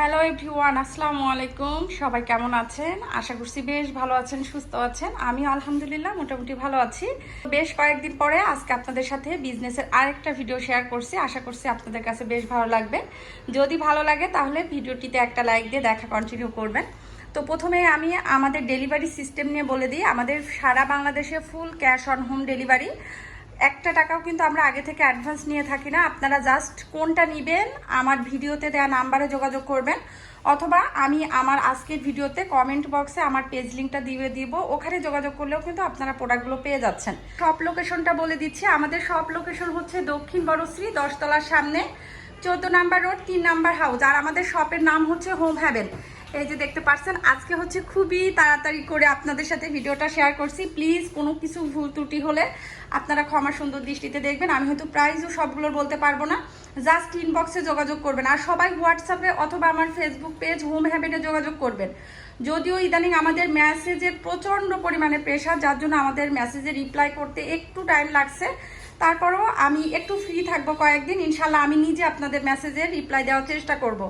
Hello everyone, আসসালামু আলাইকুম। সবাই কেমন আছেন? আশা করছি বেশ ভালো আছেন, সুস্থ আছেন। আমি আলহামদুলিল্লাহ মোটামুটি ভালো আছি। বেশ কয়েকদিন পরে আজকে আপনাদের সাথে বিজনেসের আরেকটা ভিডিও শেয়ার করছি। আশা করছি আপনাদের কাছে বেশ ভালো লাগবে। যদি ভালো লাগে তাহলে ভিডিওটিতে একটা লাইক দিয়ে দেখা কন্টিনিউ করবেন। তো প্রথমে আমি আমাদের ডেলিভারি সিস্টেম নিয়ে বলে দিই। আমাদের সারা বাংলাদেশে full cash on home delivery একটা টাকাও কিন্তু আমরা আগে থেকে অ্যাডভান্স নিয়ে থাকি না। আপনারা জাস্ট কোনটা নেবেন, আমার ভিডিওতে দেওয়া নাম্বারে যোগাযোগ করবেন, অথবা আমি আমার আজকের ভিডিওতে কমেন্ট বক্সে আমার পেজ লিঙ্কটা দিয়ে দিব। ওখানে যোগাযোগ করলেও কিন্তু আপনারা প্রোডাক্টগুলো পেয়ে যাচ্ছেন। সব লোকেশনটা বলে দিচ্ছি। আমাদের সব লোকেশন হচ্ছে দক্ষিণ বড়শ্রী দশতলার সামনে, চোদ্দ নাম্বার রোড তিন নাম্বার হাউস আর আমাদের শপের নাম হচ্ছে হোম হ্যাভেন এই যে দেখতে পাচ্ছেন, আজকে হচ্ছে খুবই তাড়াতাড়ি করে আপনাদের সাথে ভিডিওটা শেয়ার করছি। প্লিজ কোনো কিছু ভুল ত্রুটি হলে আপনারা ক্ষমা সুন্দর দৃষ্টিতে দেখবেন। আমি হয়তো প্রাইজও সবগুলোর বলতে পারব না। জাস্ট ইনবক্সে যোগাযোগ করবেন। আর সবাই হোয়াটসঅ্যাপে অথবা আমার ফেসবুক পেজ হোম হ্যাভেনে যোগাযোগ করবেন। যদিও ইদানিং আমাদের মেসেজের প্রচণ্ড পরিমাণে প্রেশার যার জন্য আমাদের মেসেজে রিপ্লাই করতে একটু টাইম লাগছে। তারপরেও আমি একটু ফ্রি থাকব কয়েকদিন। ইনশাল্লাহ আমি নিজে আপনাদের মেসেজে রিপ্লাই দেওয়ার চেষ্টা করব।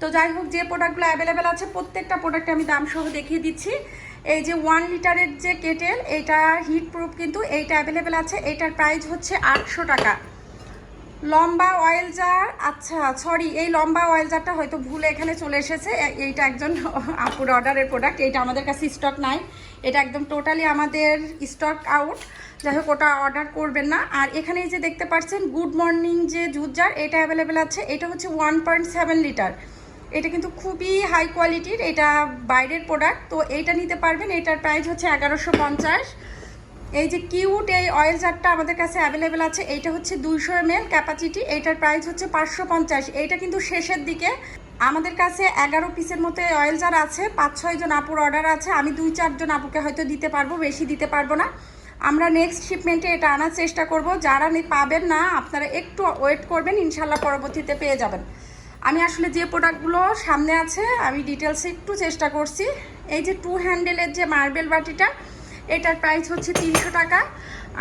তো যাই হোক, যে প্রোডাক্টগুলো অ্যাভেলেবেল আছে, প্রত্যেকটা প্রোডাক্টে আমি দাম সহ দেখিয়ে দিচ্ছি। এই যে ওয়ান লিটারের যে কেটেল এটা হিট প্রুফ কিন্তু এইটা অ্যাভেলেবেল আছে। এটার প্রাইস হচ্ছে আটশো টাকা। লম্বা অয়েল জার আচ্ছা সরি এই লম্বা অয়েল জারটা হয়তো ভুলে এখানে চলে এসেছে। এইটা একজন আপুর অর্ডারের প্রোডাক্ট এইটা আমাদের কাছে স্টক নাই। এটা একদম টোটালি আমাদের স্টক আউট যাই হোক, ওটা অর্ডার করবেন না। আর এখানে যে দেখতে পাচ্ছেন গুড মর্নিং যে জুস জার এটা অ্যাভেলেবেল আছে। এটা হচ্ছে ওয়ান পয়েন্ট সেভেন লিটার এটা কিন্তু খুবই হাই কোয়ালিটির এটা বাইরের প্রোডাক্ট তো এইটা নিতে পারবেন, এটার প্রাইস হচ্ছে এগারোশো পঞ্চাশ। এই যে কিউট এই অয়েল জারটা আমাদের কাছে অ্যাভেলেবেল আছে, এইটা হচ্ছে দুইশো এম এল ক্যাপাসিটি এইটার প্রাইস হচ্ছে পাঁচশো পঞ্চাশ। এইটা কিন্তু শেষের দিকে। আমাদের কাছে এগারো পিসের মতো অয়েল জার আছে পাঁচ ছয়জন আপুর অর্ডার আছে, আমি দুই চারজন আপুকে হয়তো দিতে পারব, বেশি দিতে পারব না। আমরা নেক্সট শিপমেন্টে এটা আনার চেষ্টা করব। যারা পাবেন না, আপনারা একটু ওয়েট করবেন, ইনশাল্লাহ পরবর্তীতে পেয়ে যাবেন। আমি আসলে যে প্রোডাক্টগুলো সামনে আছে, আমি ডিটেলসে একটু চেষ্টা করছি। এই যে টু হ্যান্ডেলের যে মার্বেল বাটিটা, এটার প্রাইস হচ্ছে তিনশো টাকা।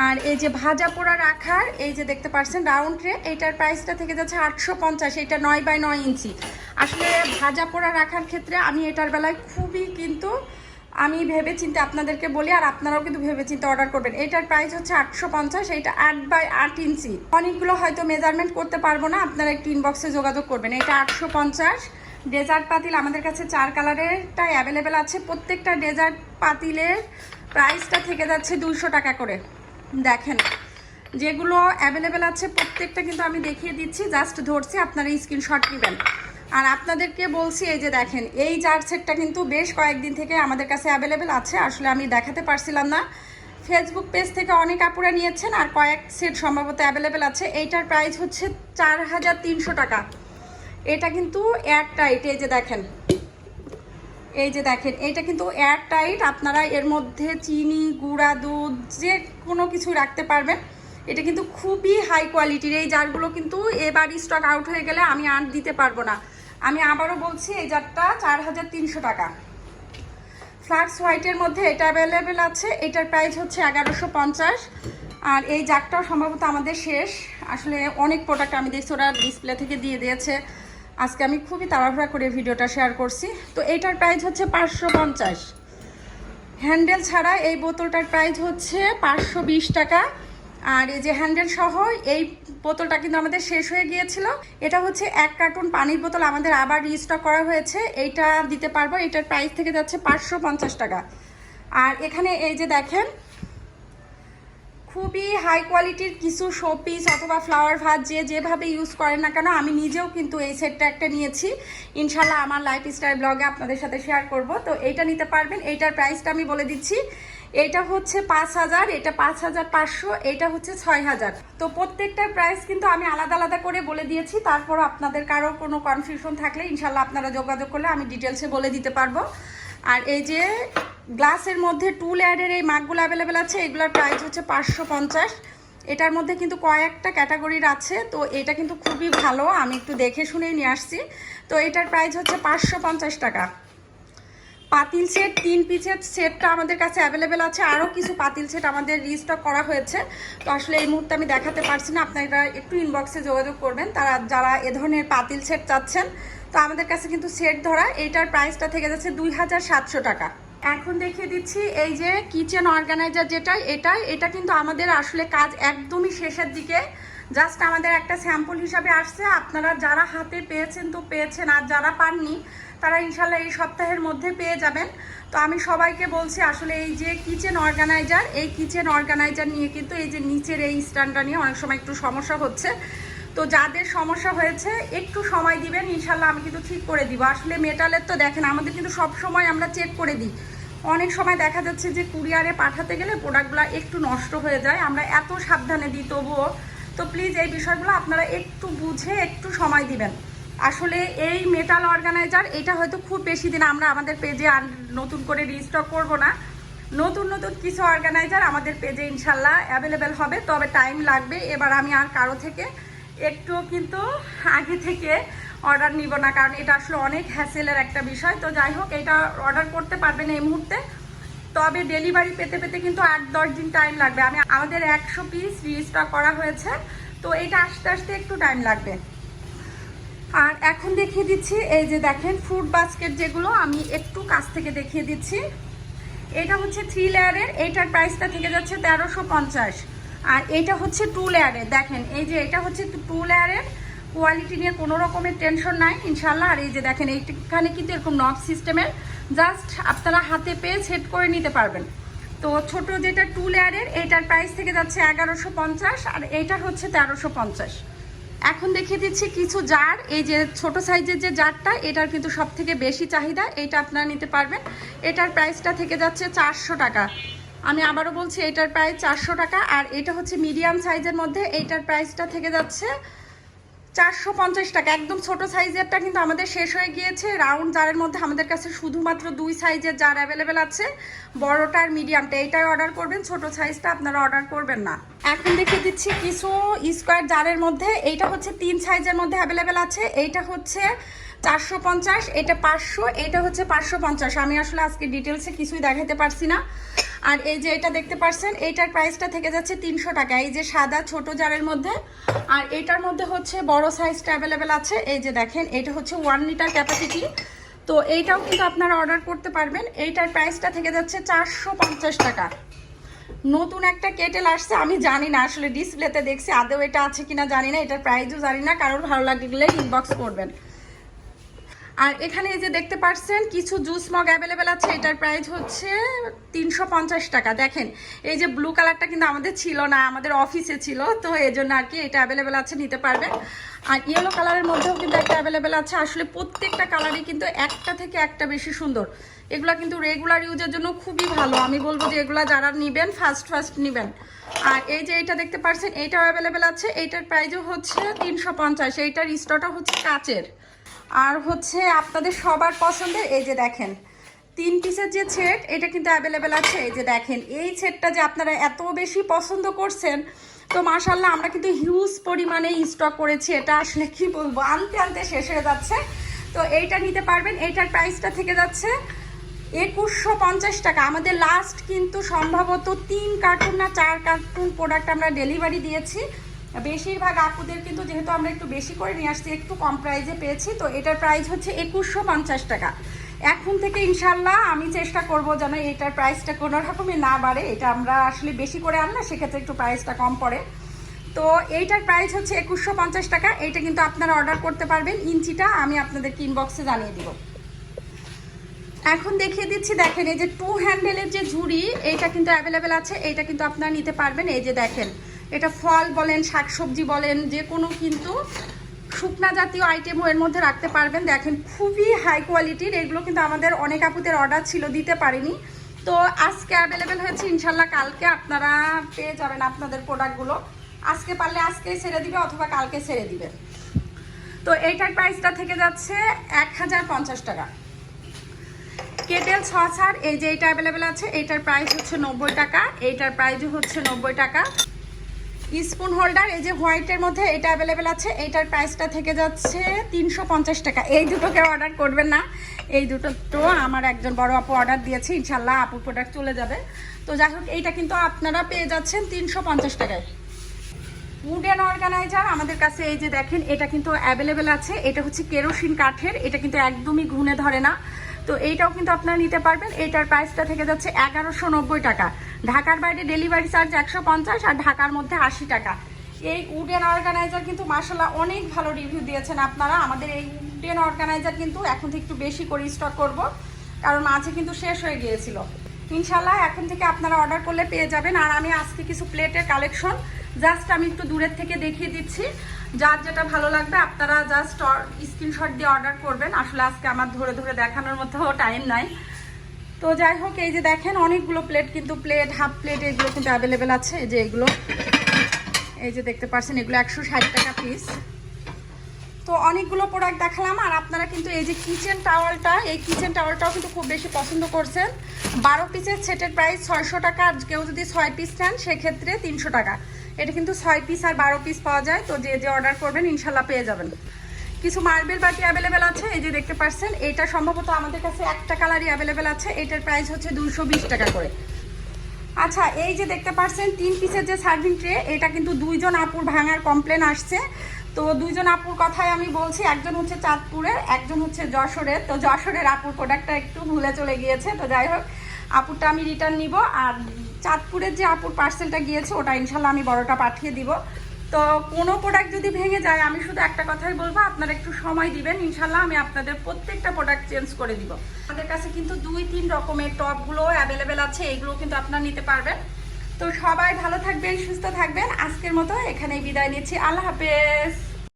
আর এই যে ভাজা পোড়া রাখার, এই যে দেখতে পাচ্ছেন রাউন্ড ট্রে এইটার প্রাইসটা থেকে যাচ্ছে আটশো পঞ্চাশ, এটা নয় বাই নয় ইঞ্চি। আসলে ভাজা পোড়া রাখার ক্ষেত্রে আমি এটার বেলায় খুবই কিন্তু আমি ভেবে চিন্তে আপনাদেরকে বলি, আর আপনারাও কিন্তু ভেবে চিন্তে অর্ডার করবেন। এটার প্রাইস হচ্ছে আটশো পঞ্চাশ এইটা আট বাই আট ইঞ্চি অনেকগুলো হয়তো মেজারমেন্ট করতে পারব না, আপনারা একটু ইনবক্সে যোগাযোগ করবেন। এটা আটশো পঞ্চাশ। ডেজার্ট পাতিল আমাদের কাছে চার কালারেরটাই অ্যাভেলেবেল আছে। প্রত্যেকটা ডেজার্ট পাতিলের প্রাইসটা থেকে যাচ্ছে দুশো টাকা করে। দেখেন, যেগুলো অ্যাভেলেবেল আছে, প্রত্যেকটা কিন্তু আমি দেখিয়ে দিচ্ছি। জাস্ট ধরছি, আপনারা স্ক্রিনশট নেবেন। আর আপনাদেরকে বলছি, এই যে দেখেন, এই জার সেটটা কিন্তু বেশ কয়েকদিন থেকে আমাদের কাছে অ্যাভেলেবেল আছে, আসলে আমি দেখাতে পারছিলাম না। ফেসবুক পেজ থেকে অনেক আপুরা নিয়েছেন আর কয়েক সেট সম্ভবত অ্যাভেলেবেল আছে। এইটার প্রাইস হচ্ছে চার হাজার তিনশো টাকা। এটা কিন্তু এয়ার টাইট এই যে দেখেন। এই যে দেখেন এটা কিন্তু এয়ার টাইট আপনারা এর মধ্যে চিনি, গুঁড়া দুধ, যে কোনো কিছু রাখতে পারবেন। এটা কিন্তু খুবই হাই কোয়ালিটির এই জারগুলো কিন্তু এবার স্টক আউট হয়ে গেলে আমি আর দিতে পারব না। আমি আবারও বলছি, এই জারটা চার হাজার তিনশো টাকা। ফ্লাক্স হোয়াইটের মধ্যে এটা অ্যাভেলেবেল আছে, এটার প্রাইস হচ্ছে এগারোশো পঞ্চাশ। আর এই জারটাও সম্ভবত আমাদের শেষ। আসলে অনেক প্রোডাক্ট আমি দেখছি, ওরা ডিসপ্লে থেকে দিয়ে দিয়েছে। আজকে আমি খুবই তাড়াহুড়া করে ভিডিওটা শেয়ার করছি। তো এইটার প্রাইস হচ্ছে পাঁচশো পঞ্চাশ। হ্যান্ডেল ছাড়া এই বোতলটার প্রাইস হচ্ছে পাঁচশো বিশ টাকা। আর এই যে হ্যান্ডেল সহ এই বোতলটা কিন্তু আমাদের শেষ হয়ে গিয়েছিল। এটা হচ্ছে এক কার্টুন পানির বোতল আমাদের আবার রিস্টক করা হয়েছে। এইটা দিতে পারব, এটার প্রাইস থেকে যাচ্ছে পাঁচশো পঞ্চাশ টাকা। আর এখানে এই যে দেখেন, খুবই হাই কোয়ালিটির কিছু শোপিস অথবা ফ্লাওয়ার ভাত যে যেভাবে ইউজ করেন না কেন, আমি নিজেও কিন্তু এই সেটটা একটা নিয়েছি। ইনশাল্লাহ আমার লাইফ স্টাইল ব্লগে আপনাদের সাথে শেয়ার করব। তো এইটা নিতে পারবেন, এইটার প্রাইসটা আমি বলে দিচ্ছি। এটা হচ্ছে পাঁচ হাজার, এটা পাঁচ হাজার পাঁচশো, এটা হচ্ছে ছয় হাজার। তো প্রত্যেকটার প্রাইস কিন্তু আমি আলাদা আলাদা করে বলে দিয়েছি। তারপর আপনাদের কারও কোনো কনফিউশন থাকলে ইনশাল্লাহ আপনারা যোগাযোগ করলে আমি ডিটেলসে বলে দিতে পারব। আর এই যে গ্লাসের মধ্যে টু লেয়ারের এই মাগগুলো অ্যাভেলেবেল আছে, এগুলোর প্রাইস হচ্ছে পাঁচশো পঞ্চাশ। এটার মধ্যে কিন্তু কয়েকটা ক্যাটাগরির আছে, তো এটা কিন্তু খুবই ভালো। আমি একটু দেখে শুনেই নিয়ে আসছি। তো এটার প্রাইস হচ্ছে পাঁচশো পঞ্চাশ টাকা। পাতিল সেট, তিন পিসের সেটটা আমাদের কাছে অ্যাভেলেবেল আছে। আরও কিছু পাতিল সেট আমাদের রিস্টক করা হয়েছে। তো আসলে এই মুহূর্তে আমি দেখাতে পারছি না, আপনারা একটু ইনবক্সে যোগাযোগ করবেন। তারা, যারা এ ধরনের পাতিল সেট চাচ্ছেন, তো আমাদের কাছে কিন্তু সেট ধরা, এইটার প্রাইসটা থেকে যাচ্ছে দুই হাজার সাতশো টাকা। এখন দেখিয়ে দিচ্ছি, এই যে কিচেন অর্গানাইজার যেটা, এটা এটা কিন্তু আমাদের আসলে কাজ একদমই শেষের দিকে। জাস্ট আমাদের একটা স্যাম্পল হিসাবে আসছে। আপনারা যারা হাতে পেয়েছেন তো পেয়েছেন, আর যারা পাননি তারা ইনশাল্লাহ এই সপ্তাহের মধ্যে পেয়ে যাবেন। তো আমি সবাইকে বলছি, আসলে এই যে কিচেন অর্গানাইজার এই কিচেন অর্গানাইজার নিয়ে কিন্তু এই যে নিচের এই স্ট্যান্ডটা নিয়ে অনেক সময় একটু সমস্যা হচ্ছে। তো যাদের সমস্যা হয়েছে, একটু সময় দিবেন, ইনশাল্লাহ আমি কিন্তু ঠিক করে দিব। আসলে মেটালের তো দেখেন, আমাদের কিন্তু সব সময় আমরা চেক করে দিই। অনেক সময় দেখা যাচ্ছে যে কুরিয়ারে পাঠাতে গেলে প্রোডাক্টগুলো একটু নষ্ট হয়ে যায়। আমরা এত সাবধানে দিই, তবুও। তো প্লিজ এই বিষয়গুলো আপনারা একটু বুঝে একটু সময় দিবেন। আসলে এই মেটাল অর্গানাইজার এটা হয়তো খুব বেশি দিন আমরা আমাদের পেজে আর নতুন করে রিস্টক করব না। নতুন নতুন কিছু অর্গানাইজার আমাদের পেজে ইনশাল্লাহ অ্যাভেলেবেল হবে, তবে টাইম লাগবে। এবার আমি আর কারও থেকে একটু কিন্তু আগে থেকে অর্ডার নিব না, কারণ এটা আসলে অনেক হ্যাসেলের একটা বিষয়। তো যাই হোক, এটা অর্ডার করতে পারবেন এই মুহূর্তে। তবে ডেলিভারি পেতে পেতে কিন্তু আট, দশ দিন টাইম লাগবে। আমি আমাদের একশো পিস রিস্টক করা হয়েছে। তো এটা আস্তে আস্তে একটু টাইম লাগবে। আর এখন দেখিয়ে দিচ্ছি, এই যে দেখেন ফ্রুট বাস্কেট যেগুলো, আমি একটু কাছ থেকে দেখিয়ে দিচ্ছি। এটা হচ্ছে থ্রি লেয়ারের এইটার প্রাইসটা থেকে যাচ্ছে তেরোশো পঞ্চাশ। আর এটা হচ্ছে টু লেয়ারের দেখেন, এই যে এটা হচ্ছে টু লেয়ারের কোয়ালিটি নিয়ে কোনো রকমের টেনশন নাই ইনশাল্লাহ আর এই যে দেখেন, এইখানে কিন্তু এরকম নব সিস্টেমের জাস্ট আপনারা হাতে পেয়ে সেট করে নিতে পারবেন। তো ছোট যেটা টু লেয়ারের এইটার প্রাইস থেকে যাচ্ছে এগারোশো পঞ্চাশ, আর এইটার হচ্ছে তেরোশো পঞ্চাশ। এখন দেখিয়ে দিচ্ছি কিছু জার। এই যে ছোট সাইজের যে জারটা, এটার কিন্তু সব থেকে বেশি চাহিদা এটা আপনারা নিতে পারবেন। এটার প্রাইসটা থেকে যাচ্ছে চারশো টাকা। আমি আবারও বলছি, এটার প্রাইস চারশো টাকা, আর এটা হচ্ছে মিডিয়াম সাইজের মধ্যে, এইটার প্রাইসটা থেকে যাচ্ছে চারশো পঞ্চাশ টাকা, একদম ছোট সাইজেরটা কিন্তু আমাদের শেষ হয়ে গিয়েছে। রাউন্ড জারের মধ্যে আমাদের কাছে শুধুমাত্র দুই সাইজের জার অ্যাভেলেবেল আছে। বড়টা আর মিডিয়ামটা এইটাই অর্ডার করবেন, ছোট সাইজটা আপনারা অর্ডার করবেন না। এখন দেখে দিচ্ছি কিছু স্কোয়ার জারের মধ্যে, এইটা হচ্ছে তিন সাইজের মধ্যে অ্যাভেলেবেল আছে। এইটা হচ্ছে চারশো পঞ্চাশ, এটা পাঁচশো, এটা হচ্ছে পাঁচশো পঞ্চাশ। আমি আসলে আজকে ডিটেলসে কিছুই দেখাতে পারছি না। আর এই যে এটা দেখতে পাচ্ছেন এইটার প্রাইসটা থেকে যাচ্ছে তিনশো টাকা। এই যে সাদা ছোট জারের মধ্যে, আর এটার মধ্যে হচ্ছে বড় সাইজটা অ্যাভেলেবেল আছে। এই যে দেখেন, এটা হচ্ছে ওয়ান লিটার ক্যাপাসিটি তো এইটাও কিন্তু আপনারা অর্ডার করতে পারবেন। এইটার প্রাইসটা থেকে যাচ্ছে চারশো পঞ্চাশ টাকা। নতুন একটা কেটেল আসছে, আমি জানি না, আসলে ডিসপ্লেতে দেখছি, আদৌ এটা আছে কিনা জানি না, এটার প্রাইসও জানি না, কারোর ভালো লাগলে ইনবক্স করবেন। আর এখানে এই যে দেখতে পাচ্ছেন কিছু জুস মগ অ্যাভেলেবেল আছে, এটার প্রাইস হচ্ছে তিনশো পঞ্চাশ টাকা। দেখেন, এই যে ব্লু কালারটা কিন্তু আমাদের ছিল না, আমাদের অফিসে ছিল, তো এই জন্য আর কি এটা অ্যাভেলেবেল আছে, নিতে পারবেন। আর ইয়েলো কালারের মধ্যেও কিন্তু একটা অ্যাভেলেবেল আছে, আসলে প্রত্যেকটা কালারই কিন্তু একটা থেকে একটা বেশি সুন্দর। এগুলো কিন্তু রেগুলার ইউজের জন্য খুবই ভালো, আমি বলব যে এগুলো যারা নেবেন ফার্স্ট ফার্স্ট নেবেন। আর এই যে এটা দেখতে পাচ্ছেন এইটাও অ্যাভেলেবেল আছে এইটার প্রাইসও হচ্ছে তিনশো পঞ্চাশ, এইটার স্টোরটা হচ্ছে কাচের। আর হচ্ছে আপনাদের সবার পছন্দের, এই যে দেখেন, তিন পিসের যে সেট এটা কিন্তু অ্যাভেলেবেল আছে। এই যে দেখেন, এই সেটটা যে আপনারা এত বেশি পছন্দ করছেন, তো মাশাল্লাহ আমরা কিন্তু হিউজ পরিমাণে স্টক করেছি। এটা আসলে কি বলব, আনতে আনতে শেষ হয়ে যাচ্ছে। তো এইটা নিতে পারবেন, এইটার প্রাইসটা থেকে যাচ্ছে একুশশো পঞ্চাশ টাকা। আমাদের লাস্ট কিন্তু সম্ভবত তিন কার্টুন না চার কার্টুন প্রোডাক্ট আমরা ডেলিভারি দিয়েছি। বেশিরভাগ আপুদের কিন্তু যেহেতু আমরা একটু বেশি করে নিয়ে আসছি, একটু কম প্রাইজে পেয়েছি, তো এটার প্রাইস হচ্ছে একুশশো পঞ্চাশ টাকা। এখন থেকে ইনশাল্লাহ আমি চেষ্টা করব যেন এটার প্রাইসটা কোনো রকমই না বাড়ে, এটা আমরা আসলে বেশি করে আনলে সেক্ষেত্রে একটু প্রাইসটা কম পড়ে। তো এইটার প্রাইস হচ্ছে একুশশো পঞ্চাশ টাকা, এইটা কিন্তু আপনারা অর্ডার করতে পারবেন, ইঞ্চিটা আমি আপনাদেরকে ইনবক্সে জানিয়ে দিব। এখন দেখিয়ে দিচ্ছি, দেখেন এই যে টু হ্যান্ডেলের যে ঝুড়ি, এইটা কিন্তু অ্যাভেলেবেল আছে, এইটা কিন্তু আপনারা নিতে পারবেন, এই যে দেখেন। এটা ফল বলেন, শাকসবজি বলেন, যে কোনো কিন্তু শুকনা জাতীয় আইটেমও এর মধ্যে রাখতে পারবেন। দেখেন, খুবই হাই কোয়ালিটির এগুলো কিন্তু আমাদের অনেক আপুদের অর্ডার ছিল, দিতে পারিনি। তো আজকে অ্যাভেলেবেল হয়েছে, ইনশাল্লাহ কালকে আপনারা পেয়ে যাবেন আপনাদের প্রোডাক্টগুলো আজকে পারলে আজকেই ছেড়ে দিবে অথবা কালকে ছেড়ে দিবে। তো এইটার প্রাইসটা থেকে যাচ্ছে এক হাজার পঞ্চাশ টাকা। কেটেল ছছার এই যে এইটা অ্যাভেলেবেল আছে, এইটার প্রাইস হচ্ছে নব্বই টাকা। এইটার প্রাইসও হচ্ছে নব্বই টাকা। স্পুন হোল্ডার, এই যে হোয়াইটের মধ্যে এটা অ্যাভেলেবেল আছে, এইটার প্রাইসটা থেকে যাচ্ছে তিনশো পঞ্চাশ টাকা। এই দুটো কেউ অর্ডার করবেন না। এই দুটো তো আমার একজন বড় আপু অর্ডার দিয়েছে ইনশাল্লাহ আপু প্রোডাক্ট চলে যাবে। তো যাই হোক, এইটা কিন্তু আপনারা পেয়ে যাচ্ছেন তিনশো পঞ্চাশ টাকায়। উডেন অর্গানাইজার আমাদের কাছে এই যে দেখেন, এটা কিন্তু অ্যাভেলেবেল আছে। এটা হচ্ছে কেরোসিন কাঠের, এটা কিন্তু একদমই ঘুনে ধরে না। তো এইটাও কিন্তু আপনারা নিতে পারবেন। এটার প্রাইসটা থেকে যাচ্ছে এগারোশো টাকা। ঢাকার বাইরে ডেলিভারি চার্জ একশো পঞ্চাশ আর ঢাকার মধ্যে আশি টাকা। এই উডেন অর্গানাইজার কিন্তু মাসাল্লাহ অনেক ভালো রিভিউ দিয়েছেন আপনারা। আমাদের এই উডেন অর্গানাইজার কিন্তু এখন থেকে একটু বেশি করে স্টক করব, কারণ মাঝে কিন্তু শেষ হয়ে গিয়েছিল। ইনশাল্লাহ এখন থেকে আপনারা অর্ডার করলে পেয়ে যাবেন। আর আমি আজকে কিছু প্লেটের কালেকশন জাস্ট আমি একটু দূরের থেকে দেখিয়ে দিচ্ছি। যার যেটা ভালো লাগবে আপনারা জাস্ট স্ক্রিনশট দিয়ে অর্ডার করবেন। আসলে আজকে আমার ধরে ধরে দেখানোর মতো টাইম নাই। তো যাই হোক, এই যে দেখেন, অনেকগুলো প্লেট কিন্তু প্লেট হাফ প্লেট এগুলো কিন্তু অ্যাভেলেবেল আছে, এই যে এগুলো। এই যে দেখতে পাচ্ছেন, এগুলো একশো ষাট টাকা পিস তো অনেকগুলো প্রোডাক্ট দেখালাম, আর আপনারা কিন্তু এই যে কিচেন টাওয়ালটা এই কিচেন টাওয়ালটাও কিন্তু খুব বেশি পছন্দ করছেন। বারো পিসের সেটের প্রাইস ছয়শো টাকা, আর কেউ যদি ছয় পিস নেন, সেক্ষেত্রে তিনশো টাকা। এটা কিন্তু ছয় পিস আর বারো পিস পাওয়া যায়। তো যে যে অর্ডার করবেন, ইনশাল্লাহ পেয়ে যাবেন। কিছু মার্বেল বাটি অ্যাভেলেবেল আছে, এই যে দেখতে পাচ্ছেন এটা সম্ভবত আমাদের কাছে একটা কালারই অ্যাভেলেবেল আছে, এটার প্রাইস হচ্ছে দুশো টাকা করে। আচ্ছা এই যে দেখতে পাচ্ছেন তিন পিসের যে সার্ভিং ট্রে এটা কিন্তু দুইজন আপুর ভাঙার কমপ্লেন আসছে। তো দুইজন আপুর কথাই আমি বলছি, একজন হচ্ছে চাঁদপুরের, একজন হচ্ছে যশোরের। তো যশোরের আপুর প্রোডাক্টটা একটু ভুলে চলে গিয়েছে। তো যাই হোক, আপুরটা আমি রিটার্ন নিব, আর চাঁদপুরের যে আপুর পার্সেলটা গিয়েছে, ওটা ইনশাল্লাহ আমি বড়টা পাঠিয়ে দিব। তো কোনো প্রোডাক্ট যদি ভেঙে যায়, আমি শুধু একটা কথাই বলব, আপনারা একটু সময় দিবেন, ইনশাল্লাহ আমি আপনাদের প্রত্যেকটা প্রোডাক্ট চেঞ্জ করে দিব। আমাদের কাছে কিন্তু দুই, তিন রকমের টপগুলো অ্যাভেলেবেল আছে এইগুলো কিন্তু আপনারা নিতে পারবেন। তো সবাই ভালো থাকবেন, সুস্থ থাকবেন। আজকের মতো এখানেই বিদায় নিচ্ছি। আল্লাহ হাফেজ।